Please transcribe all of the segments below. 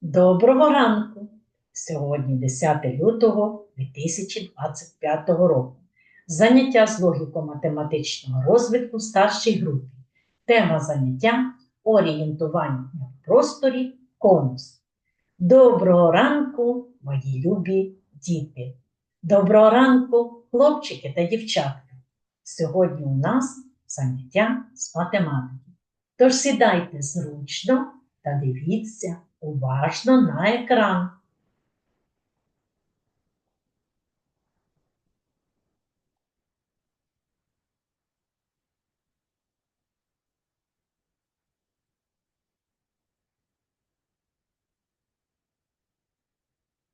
Доброго ранку! Сьогодні 10 лютого 2025 року. Заняття з логіко-математичного розвитку старшій групі. Тема заняття орієнтування в просторі конус. Доброго ранку, мої любі діти! Доброго ранку, хлопчики та дівчатка! Сьогодні у нас заняття з математики. Тож сідайте зручно та дивіться уважно на екран.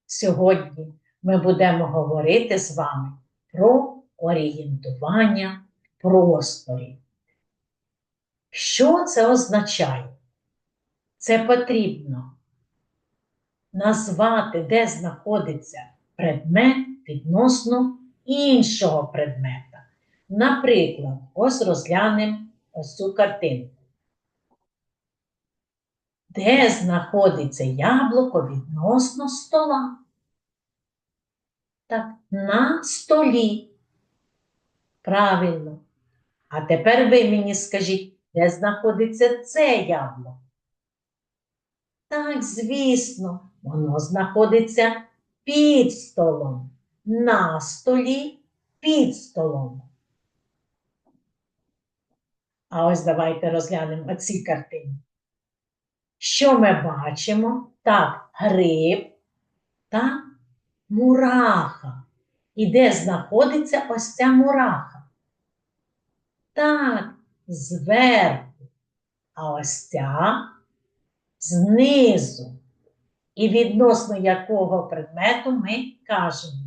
Сьогодні ми будемо говорити з вами про орієнтування в просторі. Що це означає? Це потрібно назвати, де знаходиться предмет відносно іншого предмета. Наприклад, ось розглянемо ось цю картинку. Де знаходиться яблуко відносно стола? Так, на столі. Правильно. А тепер ви мені скажіть, де знаходиться це яблуко? Так, звісно, воно знаходиться під столом, на столі, під столом. А ось давайте розглянемо оці картини. Що ми бачимо? Так, гриб та мураха. І де знаходиться ось ця мураха? Так, зверху. А ось ця знизу. І відносно якого предмету ми кажемо?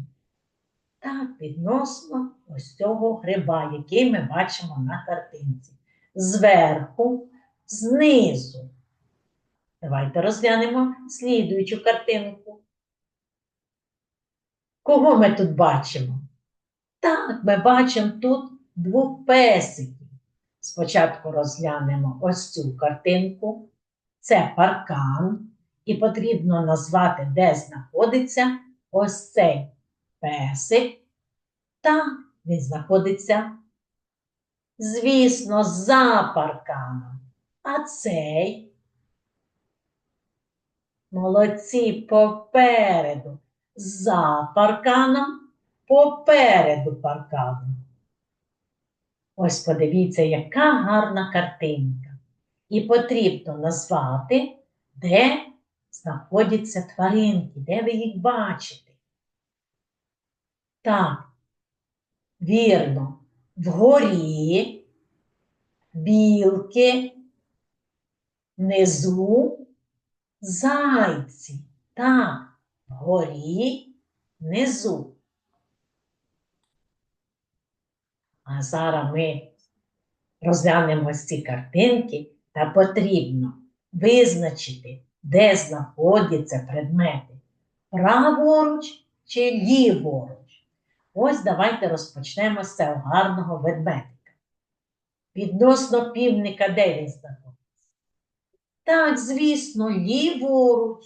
Так, відносно ось цього гриба, який ми бачимо на картинці. Зверху, знизу. Давайте розглянемо слідуючу картинку. Кого ми тут бачимо? Так, ми бачимо тут двох песиків. Спочатку розглянемо ось цю картинку. Це паркан, і потрібно назвати, де знаходиться ось цей песик. Так, він знаходиться, звісно, за парканом. А цей молодці попереду, за парканом, попереду паркану. Ось подивіться, яка гарна картинка. І потрібно назвати, де знаходяться тваринки, де ви їх бачите. Так, вірно, вгорі, білки, внизу зайці. Так, вгорі, внизу. А зараз ми розглянемо ці картинки та потрібно визначити, де знаходяться предмети праворуч чи ліворуч. Ось давайте розпочнемо з цього гарного ведмедика. Відносно півника, де він знаходиться? Так, звісно, ліворуч.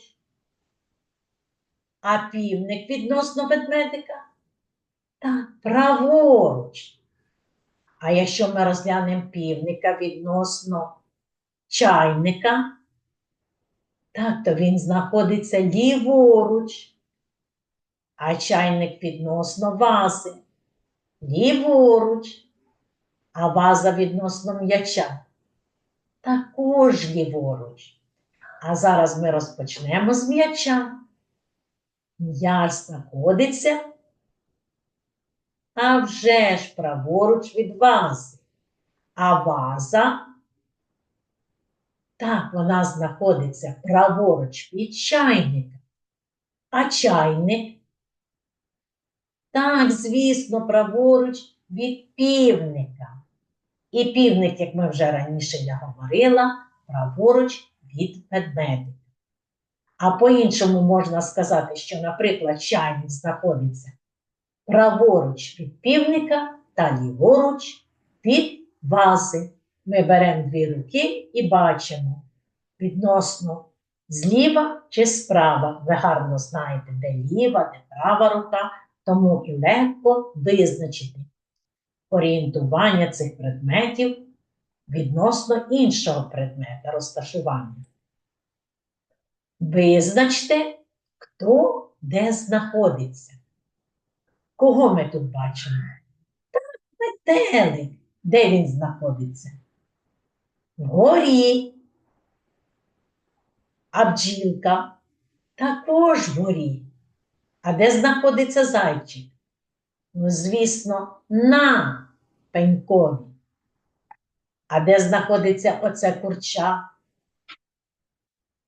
А півник відносно ведмедика? Так, праворуч. А якщо ми розглянемо півника відносно чайника, так, то він знаходиться ліворуч, а чайник відносно вази, ліворуч, а ваза відносно м'яча. Також ліворуч. А зараз ми розпочнемо з м'яча. М'яч знаходиться, а вже ж праворуч від вази. А ваза так, вона знаходиться праворуч від чайника. А чайник? Так, звісно, праворуч від півника. І півник, як ми вже раніше я говорила, праворуч від ведмедика. А по-іншому можна сказати, що, наприклад, чайник знаходиться праворуч від півника та ліворуч від вази. Ми беремо дві руки і бачимо відносно Зліва чи справа? Ви гарно знаєте, де ліва, де права рука, тому і легко визначити орієнтування цих предметів відносно іншого предмета розташування. Визначте, хто де знаходиться. Кого ми тут бачимо? Так, метелик. Де він знаходиться? Вгорі. А бджілка також вгорі. А де знаходиться зайчик? Ну, звісно, на пенькові. А де знаходиться оце курча?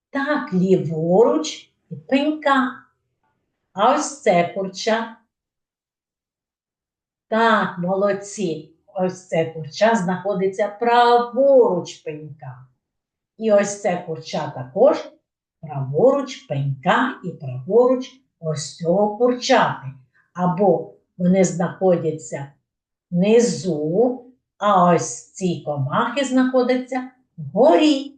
Так, ліворуч від пенька. А ось це курча. Так, молодці. Ось це курча знаходиться праворуч пенька. І ось це курча також праворуч пенька і праворуч ось цього курчати. Або вони знаходяться внизу, а ось ці комахи знаходяться вгорі.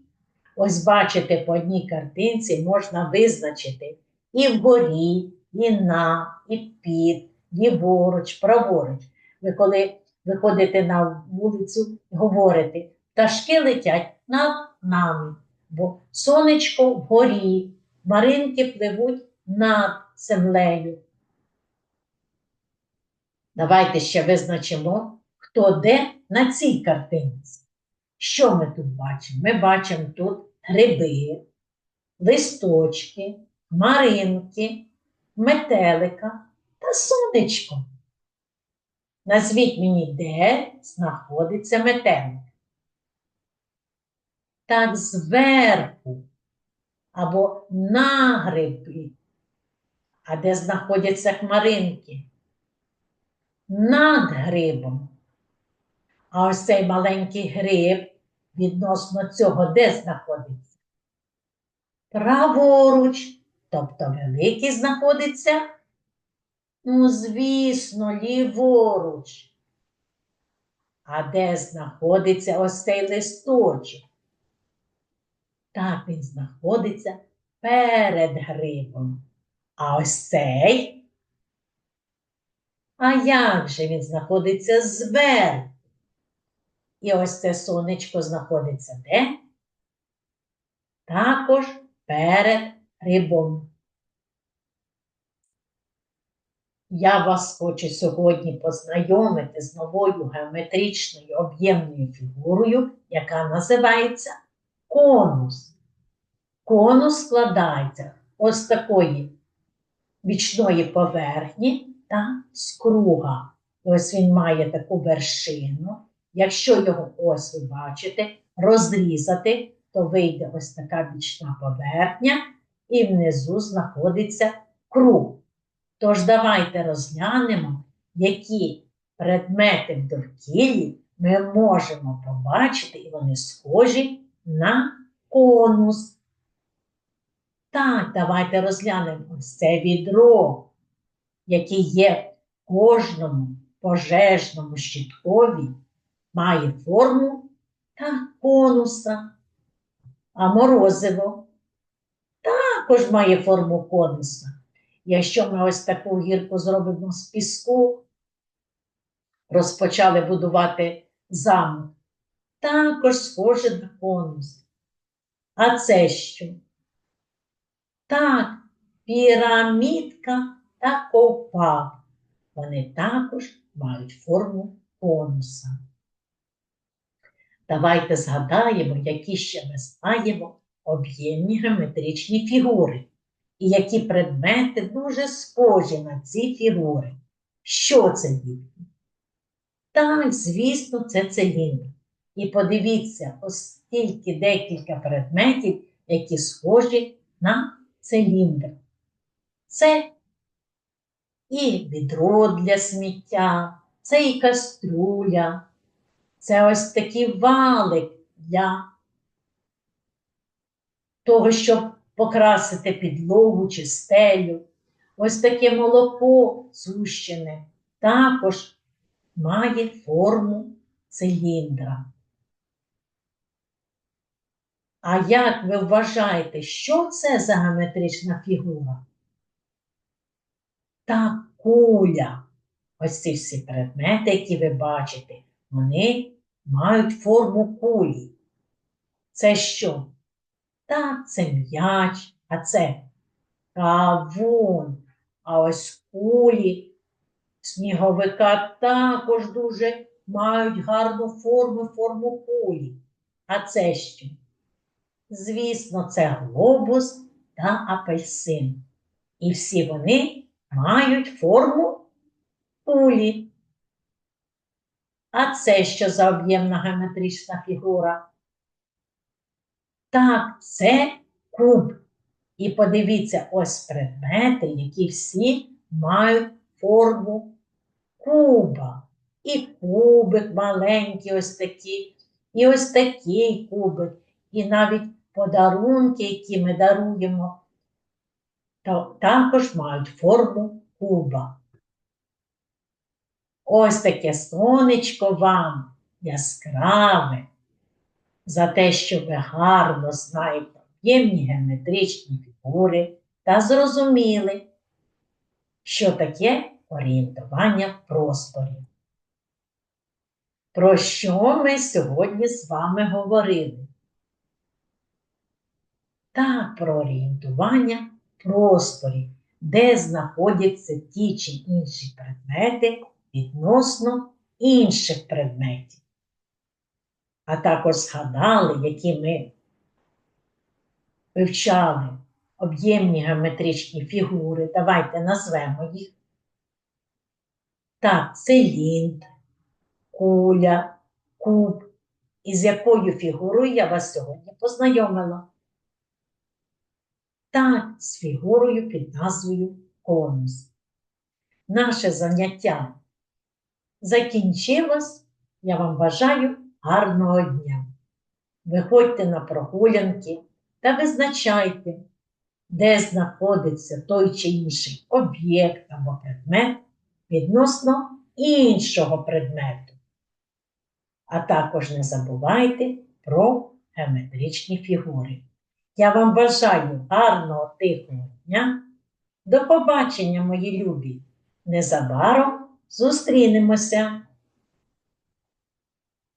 Ось бачите, по одній картинці можна визначити і вгорі, і на, і під, ліворуч, праворуч. Ви коли виходите на вулицю і говорите, пташки летять над нами, бо сонечко вгорі, маринки пливуть над землею. Давайте ще визначимо, хто де на цій картинці. Що ми тут бачимо? Ми бачимо тут гриби, листочки, маринки, метелика та сонечко. Назвіть мені, де знаходиться метелик. Так зверху або на гриби. А де знаходяться хмаринки? Над грибом. А ось цей маленький гриб відносно цього де знаходиться? Праворуч, тобто великий знаходиться, ну, звісно, ліворуч. А де знаходиться ось цей листочок? Так він знаходиться перед грибом. А ось цей. А як же він знаходиться зверху? І ось це сонечко знаходиться де? Також перед рибом. Я вас хочу сьогодні познайомити з новою геометричною об'ємною фігурою, яка називається конус. Конус складається ось такої бічної поверхні та з круга. Ось він має таку вершину. Якщо його ось ви бачите, розрізати, то вийде ось така бічна поверхня, і внизу знаходиться круг. Тож давайте розглянемо, які предмети в довкіллі ми можемо побачити, і вони схожі на конус. Так, давайте розглянемо це відро, яке є в кожному пожежному щиткові має форму та конуса, а морозиво також має форму конуса. Якщо ми ось таку гірку зробимо з піску, розпочали будувати замок, також схоже на конус. А це що? Так, пірамідка та ковпак. Вони також мають форму конуса. Давайте згадаємо, які ще ми знаємо об'ємні геометричні фігури, і які предмети дуже схожі на ці фігури. Що це дітки? Так, звісно, це циліндр. І подивіться, ось тільки декілька предметів, які схожі на циліндр. Це і відро для сміття, це і каструля. Це ось такий валик для того, щоб покрасити підлогу чи стелю. Ось таке молоко сущене також має форму циліндра. А як ви вважаєте, що це за геометрична фігура? Та куля. Ось ці всі предмети, які ви бачите, вони мають форму кулі. Це що? Так, це м'яч, а це кавун. А ось кулі сніговика також дуже мають гарну форму, форму кулі. А це що? Звісно, це глобус та апельсин. І всі вони мають форму кулі. А це що за об'ємна геометрична фігура? Так, це куб. І подивіться, ось предмети, які всі мають форму куба. І кубик маленький, ось такий, і ось такий кубик, і навіть подарунки, які ми даруємо, то також мають форму куба. Ось таке сонечко вам яскраве, за те, що ви гарно знаєте об'ємні геометричні фігури та зрозуміли, що таке орієнтування в просторі. Про що ми сьогодні з вами говорили? Так, про орієнтування в просторі, де знаходяться ті чи інші предмети відносно інших предметів. А також згадали, які ми вивчали об'ємні геометричні фігури. Давайте назвемо їх. Так, циліндр, куля, куб. Із якою фігурою я вас сьогодні познайомила? Так, з фігурою під назвою конус. Наше заняття закінчилось. Я вам бажаю гарного дня. Виходьте на прогулянки та визначайте, де знаходиться той чи інший об'єкт або предмет відносно іншого предмету. А також не забувайте про геометричні фігури. Я вам бажаю гарного тихого дня. До побачення, мої любі! Незабаром зустрінемося!